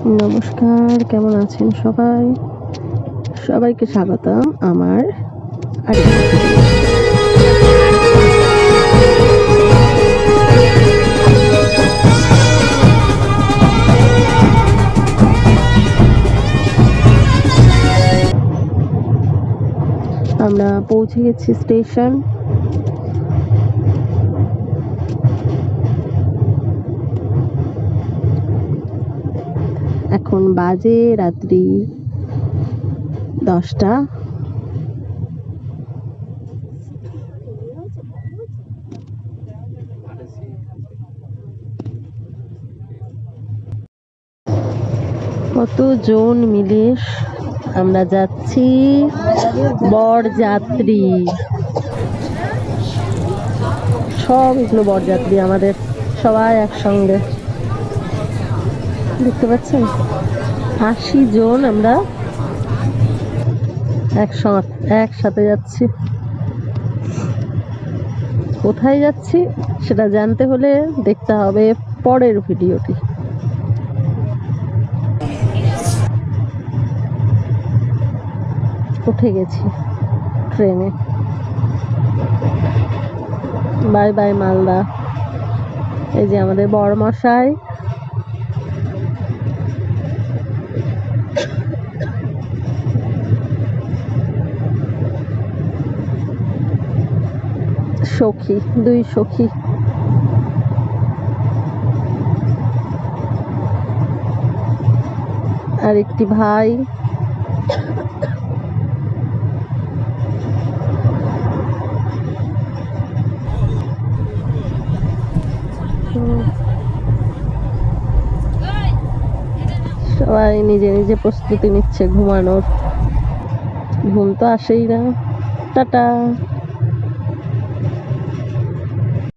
নমস্কার কেমন আছেন সবাই সবাইকে স্বাগতম আমার ভিডিও। আমরা পৌঁছে গেছি স্টেশন এখন বাজে রাত্রি দশটা। কতজন মিলে আমরা যাচ্ছি বরযাত্রী। সব এগুলো বরযাত্রী আমাদের সবাই একসঙ্গে। দেখতে পাচ্ছেন? আশি জন আমরা একসঙ্গে, একসাথে যাচ্ছি। কোথায় যাচ্ছি সেটা জানতে হলে দেখতে হবে পরের ভিডিওটি। উঠে গেছি ট্রেনে। Bye bye, Malda. এই যে আমাদের বড়মশাই। সখী, দুই সখী। আর একটি ভাই। সবাই নিজে নিজে প্রস্তুতি নিচ্ছে ঘুমানোর। ঘুম তো আসেই না। টাটা।